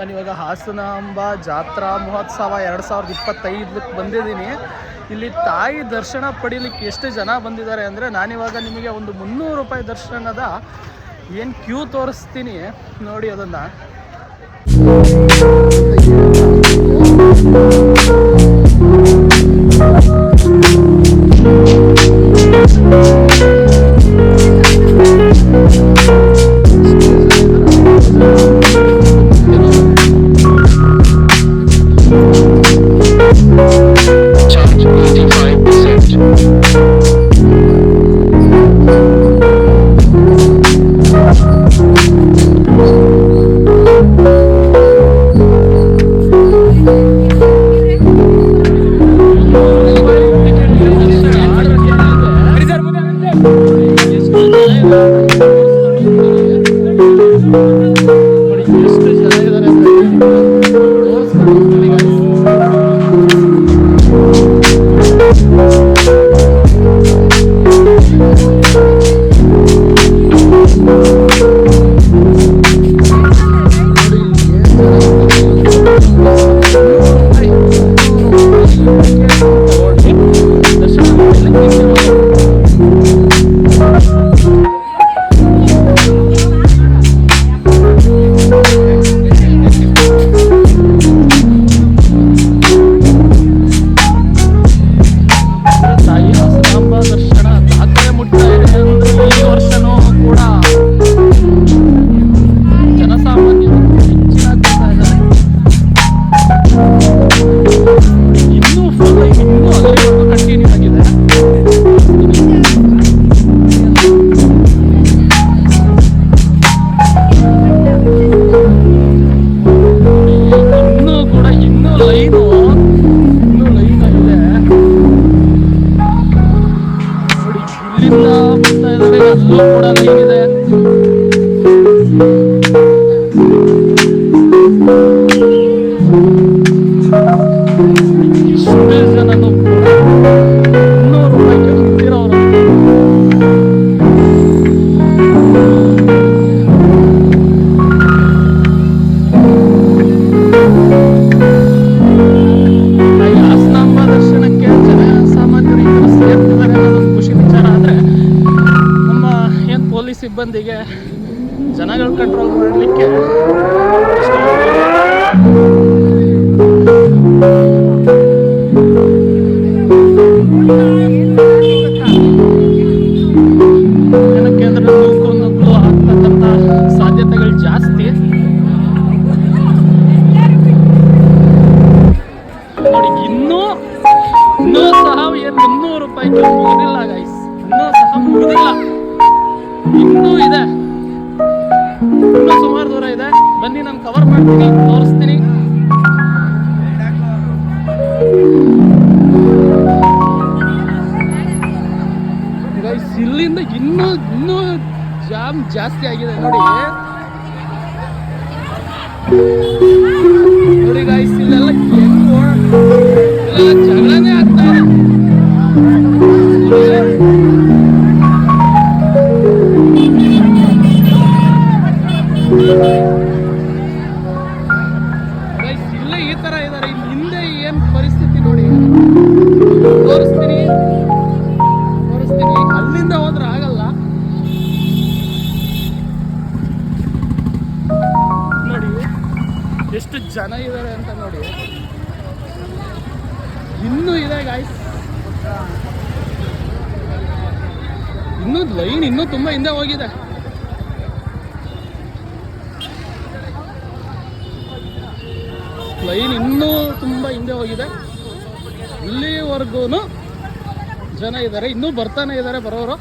ನಾನು ಇವಾಗ ಹಾಸನಾಂಬ ಜಾತ್ರಾ ಮಹೋತ್ಸವ ಎರಡು ಸಾವಿರದ ಇಪ್ಪತ್ತೈದಕ್ಕೆ ಬಂದಿದ್ದೀನಿ. ಇಲ್ಲಿ ತಾಯಿ ದರ್ಶನ ಪಡೀಲಿಕ್ಕೆ ಎಷ್ಟು ಜನ ಬಂದಿದ್ದಾರೆ ಅಂದರೆ ನಾನಿವಾಗ ನಿಮಗೆ ಒಂದು ಮುನ್ನೂರು ರೂಪಾಯಿ ದರ್ಶನದ ಏನು ಕ್ಯೂ ತೋರಿಸ್ತೀನಿ. ನೋಡಿ ಅದನ್ನು. ಸಿಬ್ಬಂದಿಗೆ ಜನಗಳು ಕಂಟ್ರೋಲ್ ಮಾಡಲಿಕ್ಕೆ ಇನ್ನೂ ಸಹ ಏನು ಮುನ್ನೂರು ರೂಪಾಯಿ ಮುಗಿದಿಲ್ಲ ಗೈಸ್ ಇನ್ನೂ ಸಹ ಮುಗಿದಿಲ್ಲ. ಇನ್ನೂ ಇದೆ. ಇನ್ನೂ ಸುಮಾರು ದೂರ ಇದೆ. ಬನ್ನಿ, ನಾನು ಕವರ್ ಮಾಡ್ತೀನಿ, ತೋರಿಸ್ತೀನಿ. ಇಲ್ಲಿಂದ ಇನ್ನೂ ಇನ್ನೂ ಜಾಮ್ ಜಾಸ್ತಿ ಆಗಿದೆ ನೋಡಿ. ಜನ ಇದ್ದಾರೆ ಅಂತ ನೋಡಿ. ಇನ್ನೂ ಇದೆ ಗಾಯ್ಸ್ ಇನ್ನೂ ಲೈನ್ ಇನ್ನೂ ತುಂಬ ಹಿಂದೆ ಹೋಗಿದೆ. ಲೈನ್ ಇನ್ನೂ ತುಂಬ ಹಿಂದೆ ಹೋಗಿದೆ. ಇಲ್ಲಿವರೆಗೂ ಜನ ಇದ್ದಾರೆ ಇನ್ನೂ ಬರ್ತಾನೆ ಇದ್ದಾರೆ ಬರೋರು.